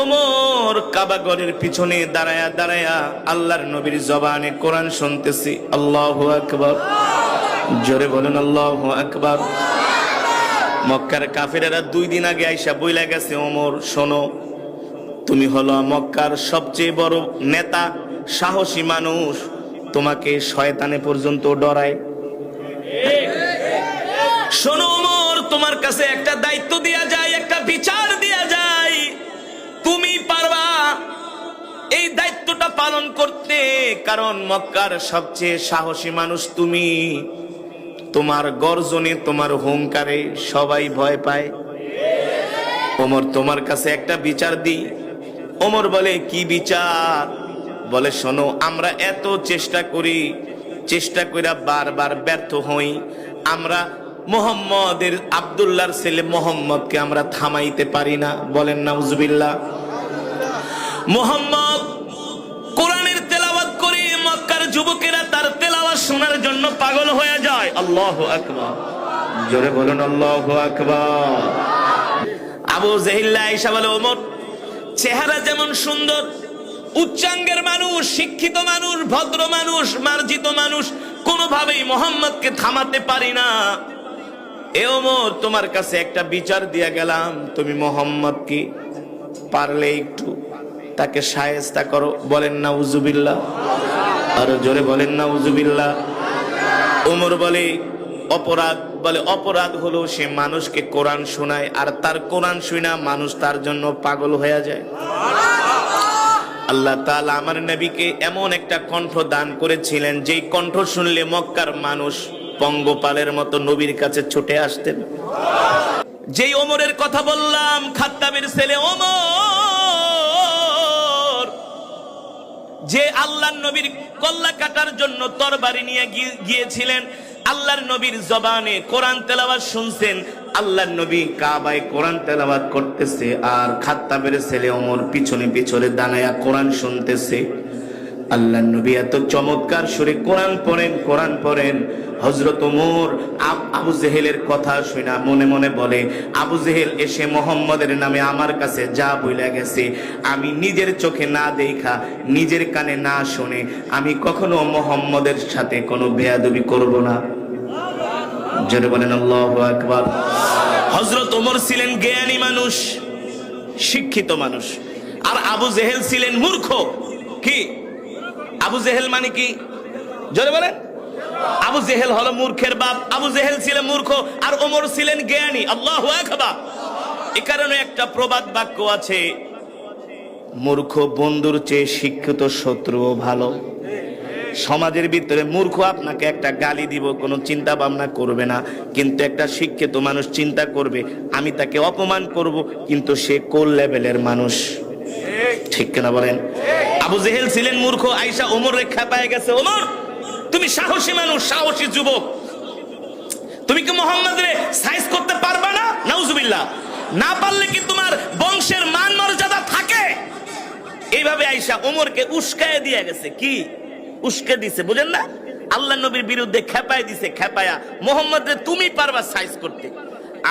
ওমর কাবাগরের পিছনে দাঁড়ায়া দাঁড়ায়া আল্লাহর নবীর জবানে কোরআন শুনতেছি। আল্লাহ আকবর। জোরে বলেন, আল্লাহ আকবর। মক্কার কাফেরেরা দুই দিন আগে আইসা বইলা গেছে, ওমর, শোনো, তুমি হলো মক্কার সবচেয়ে বড় নেতা, সাহসী মানুষ, তোমাকে শয়তানে পর্যন্ত ডরায়। শোনো, ওমর, তোমার কাছে একটা দায়িত্ব দেয়া যায়, একটা বিচার পালন করতে, কারণ মক্কার সবচেয়ে সাহসী মানুষ তুমি। তোমার গর্জনে, তোমার হুঙ্কারে সবাই ভয় পায়। ওমর, তোমার কাছে একটা বিচার দিই। ওমর বলে, কি বিচার? বলে, শোনো, আমরা এত চেষ্টা করি, চেষ্টা কইরা বারবার ব্যর্থ হই। আমরা মোহাম্মদের আবদুল্লাহর ছেলে মোহাম্মদকে আমরা থামাইতে পারি না। বলেন, নাউজুবিল্লাহ। মোহাম্মদ পাগল হয়ে যায়। আল্লাহ আকবার। জোরে বলুন, আল্লাহ আকবার। আবু জেহিল্লা আয়েশা বলে, ওমর, চেহারা যেমন সুন্দর, উচ্চাঙ্গের মানুষ, শিক্ষিত মানুষ, ভদ্র মানুষ, মার্জিত মানুষ, কোনোভাবেই মোহাম্মদকে থামাতে পারি না। এ ওমর, তোমার কাছে একটা বিচার দিয়া গেলাম, তুমি মোহাম্মদকে পারলে একটু তাকে সায়েস্তা করো, বলেন না উজুবিল্লা আর জোরে বলেন না উজুবিল্লা ওমর বলে, অপরাধ বলে, অপরাধ হলো সে মানুষকে কোরআন শোনায় আর তার কোরআন শুনা মানুষ তার জন্য পাগল হয়ে যায়। আল্লাহ তাআলা আমার নবীকে এমন একটা কণ্ঠ দান করেছিলেন, যেই কণ্ঠ শুনলে মক্কার মানুষ পঙ্গপালের মতো নবীর কাছে ছুটে আসতেন। যেই ওমরের কথা বললাম, খাত্তাবের ছেলে ওমর যে আল্লাহ নবীর কল্লা কাটার জন্য তরবারি নিয়ে গিয়েছিলেন, আল্লাহর নবীর জবানে কোরআন তেলাবাদ শুনছেন, আল্লাহর নবী কাবায় কোরআন তেলাওয়াত করতেছে, আর খাত্তাবের ছেলে ওমর পিছনে পিছনে দানায়া কোরআন শুনতেছে। আল্লাহর নবী এত চমৎকার সুরে কোরআন পড়েন কোরআন পড়েন। হজরত ওমর আবু জেহেলের কথা শুনা মনে মনে বলে, আবু জেহেল এসে মোহাম্মদের নামে আমার কাছে যা বইলা গেছে, আমি নিজের চোখে না দেখা, নিজের কানে না শুনে, আমি কখনো মোহাম্মদের সাথে কোনো বেয়াদবি করব না। জোরে বলেন, আল্লাহ আকবার। হজরত ওমর ছিলেন জ্ঞানী মানুষ, শিক্ষিত মানুষ। আর আবু জেহেল ছিলেন মূর্খ। কি? আবু জেহেল মানে কি? জোরে বলেন। আবু জেহেল হলো মূর্খের বাপ। আবু জেহেল ছিলেন মূর্খ, আর ওমর ছিলেন জ্ঞানী। আল্লাহ এ কারণে একটা প্রবাদ বাক্য আছে, মূর্খ বন্ধুর চেয়ে শিক্ষিত শত্রুও ভালো। সমাজের ভিতরে মূর্খ আপনাকে একটা গালি দিব, কোনো চিন্তা ভাবনা করবে না। কিন্তু একটা শিক্ষিত মানুষ চিন্তা করবে, আমি তাকে অপমান করব, কিন্তু সে কোল লেভেলের মানুষ। ঠিক কিনা বলেন? আবু জেহেল ছিলেন মূর্খ আইসা ওমর রেখা পায় গেছে। ওমর, তুমি সাহসী মানুষ, সাহসী যুবক। তুমি কি মোহাম্মদ রে সাইজ করতে পারবা না? নাউজুবিল্লাহ। না পারলে কি তোমার বংশের মান মর্যাদা থাকে? এইভাবে আইসা ওমরকে উস্কায় দিয়ে গেছে। কি? উস্কে দিছে, বুঝেন না? আল্লাহ নবীর বিরুদ্ধে খেপায় দিছে, খেপায়া। মোহাম্মদ রে তুমি পারবা সাইজ করতে।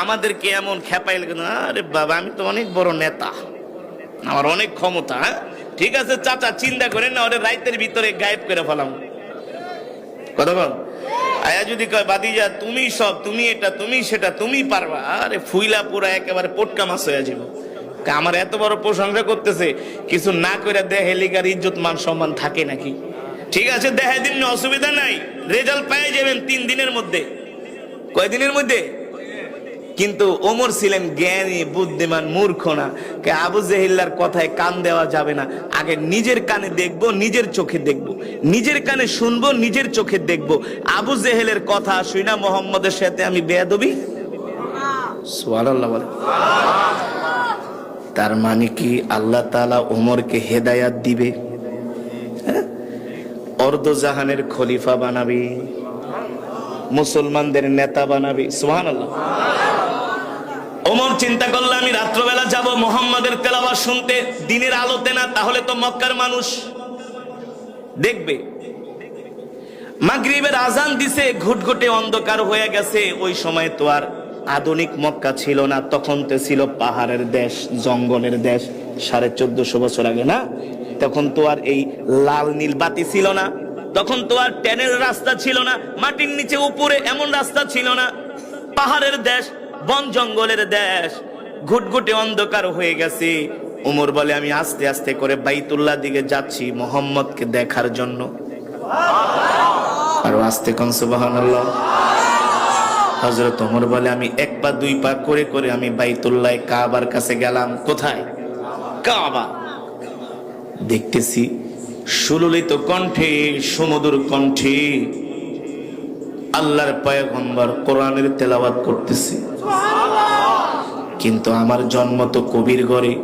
আমাদেরকে এমন খেপাইল আরে বাবা, আমি তো অনেক বড় নেতা। আমার অনেক ক্ষমতা হ্যাঁ? ঠিক আছে, চাচা, চিন্তা করেন না, ওরে রাইতের ভিতরে গায়েব করে ফেলাম। কথা আয়া যদি কয়, বাদিজা, তুমি সব, তুমি এটা, তুমি সেটা, তুমি পারবা। আরে, ফুইলা পুরা একেবারে পটকা মাছ হয়ে যাব আমার এত বড় প্রশংসা করতেছে, কিছু না করে দেহে লিগার ইজ্জত, মান সম্মান থাকে নাকি? ঠিক আছে, দেহে দিন অসুবিধা নাই। রেজাল্ট পেয়ে যাবেন তিন দিনের মধ্যে। কয়দিনের মধ্যে? কিন্তু ওমর ছিলেন জ্ঞানী, বুদ্ধিমান, মূর্খ না। আবু জেহিল্লার কথায় কান দেওয়া যাবে না। আগে নিজের কানে দেখব, নিজের চোখে দেখব। নিজের কানে শুনব, নিজের চোখে দেখব। আবু জেহেলের কথা শুই না মোহাম্মদের সাথে আমি বেয়াদবি? তার মানে কি আল্লাহ তাআলা ওমরকে হেদায়াত দিবে? হ্যাঁ? অর্ধজাহানের খলিফা বানাবি। মুসলমানদের নেতা বানাবি। সুবহানাল্লাহ। ওমর চিন্তা করলে আমি রাত্রবেলা যাব মোহাম্মদের তেলাওয়াত শুনতে, দিনের আলোতে না, তাহলে তো মক্কার মানুষ। দেখবে। মাগরিবের আজান দিছে, ঘুটঘুটে অন্ধকার হয়ে গেছে, ওই সময় তো আর আধুনিক মক্কা ছিল না, তখন তো ছিল পাহাড়ের দেশ, জঙ্গলের দেশ, সাড়ে চোদ্দশো বছর আগে না? তখন তো আর এই লাল নীল বাতি ছিল না, তখন তো আর ট্যানের রাস্তা ছিল না, মাটির নিচে উপরে এমন রাস্তা ছিল না, পাহাড়ের দেশ বন জঙ্গলের দেশ, ঘুটঘুটে অন্ধকার হয়ে গেছে। উমর বলে, আমি আস্তে আস্তে করে বাইতুল্লাহ দিকে যাচ্ছি মোহাম্মদকে দেখার জন্য। আর আস্তে কন, সুবহানাল্লাহ। হজরত ওমর বলে, আমি এক পা, দুই পা করে করে আমি বাইতুল্লাহ কাবার কাছে গেলাম। কোথায়? কাবা। দেখতেছি সুললিত কণ্ঠে, সুমধুর কণ্ঠে আল্লাহর পয়গম্বর কোরআনের তেলাওয়াত করতেছি। কিন্তু আমার জন্ম তো কবির ঘরে,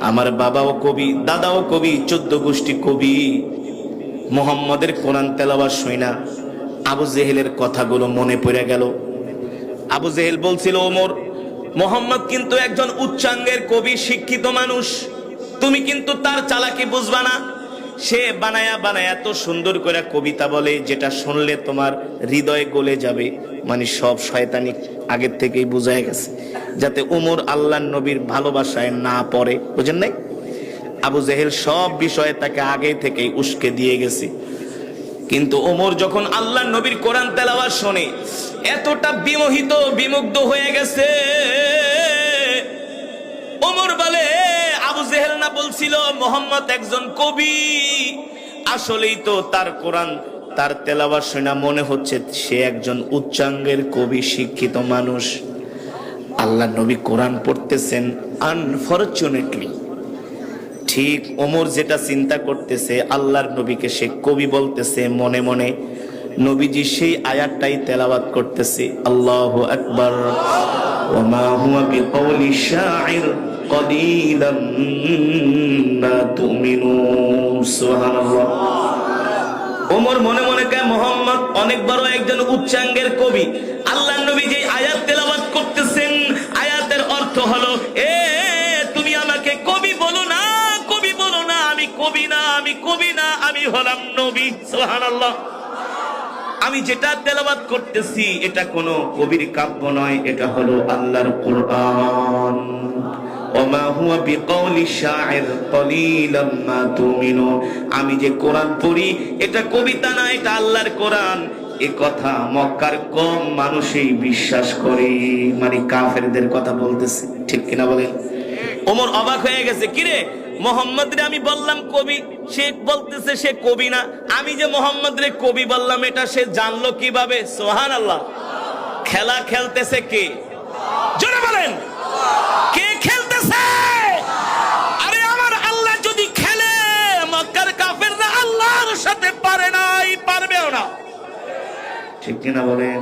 আমার বাবাও কবি, দাদাও কবি, চোদ্দ গোষ্ঠী কবি। মোহাম্মদের কোরআন তেলাওয়াত শুই না। আবু জেহেলের কথাগুলো মনে পড়ে গেল। আবু জেহেল বলছিল, ওমর, মোহাম্মদ কিন্তু একজন উচ্চাঙ্গের কবি, শিক্ষিত মানুষ। তুমি কিন্তু তার চালাকি বুঝবা না। সে বানায়া বানায়া এত সুন্দর করে কবিতা বলে, যেটা শুনলে তোমার হৃদয়ে গলে যাবে। মানে সব শয়তানি আগের থেকেই বুঝায় গেছে। যাতে উমর আল্লাহ নবীর ভালোবাসায় না পড়ে। বুঝেন নাই? আবু জেহেল সব বিষয়ে তাকে আগে থেকেই উস্কে দিয়ে গেছে। কিন্তু ওমর যখন আল্লাহ নবীর কোরআন তেলাওয়াত শোনে, এতটা বিমোহিত বিমুগ্ধ হয়ে গেছে। ওমর বলে আবু জেহেল না বলছিল, মোহাম্মদ একজন কবি। আসলেই তো তার কোরআন, তার তেলাওয়াত শোনা মনে হচ্ছে সে একজন উচ্চাঙ্গের কবি, শিক্ষিত মানুষ। আল্লাহ নবী কোরআন পড়তেছেন আনফরচুনেটলি ঠিক ওমর যেটা চিন্তা করতেছে, আল্লাহর নবীকে সে কবি বলতেছে মনে মনে। নবীজি সেই আয়াতটাই তেলাওয়াত করতেছে, আল্লাহ আকবার। ওমা হুয়া বিকওলি শাইর কলিলাম মা তুমিনুন সুবহানাল্লাহ। ওমর মনে মনে কে মোহাম্মদ অনেক বড় একজন উচ্চাঙ্গের কবি। আল্লাহ নবী যে আয়াত তেলাওয়াত করতেছেন, আয়াতের অর্থ হলো, এ, তুমি আমাকে কবি বলো না, কবি বলো না, আমি কবি না, আমি কবি না, আমি হলাম নবী। সুবহানাল্লাহ। আমি যেটা তেলাওয়াত করতেছি, এটা কোনো কবির কাব্য নয়, এটা হলো আল্লাহর কোরআন। আমি যে কোরআন পড়ি, এটা কবিতা না, এটা আল্লাহর কোরআন। এ কথা মক্কার কম মানুষই বিশ্বাস করে। মানে কাফেরদের কথা বলতেছে, ঠিক কিনা বলেন? ওমর অবাক হয়ে গেছে, কিরে মোহাম্মদ রে আমি বললাম, কবি, সে বলতেছে সে কবি না। আমি যে মোহাম্মদ রে কবি বললাম, এটা সে জানলো কীভাবে? সোহান আল্লাহ খেলা খেলতেছে কে? জোরে বলেন। কে খেলতেছে? আরে আমার আল্লাহ যদি খেলে, মক্কার কাফেররা আল্লাহর সাথে পারে নাই, পারবেও না। ঠিক কিনা বলেন?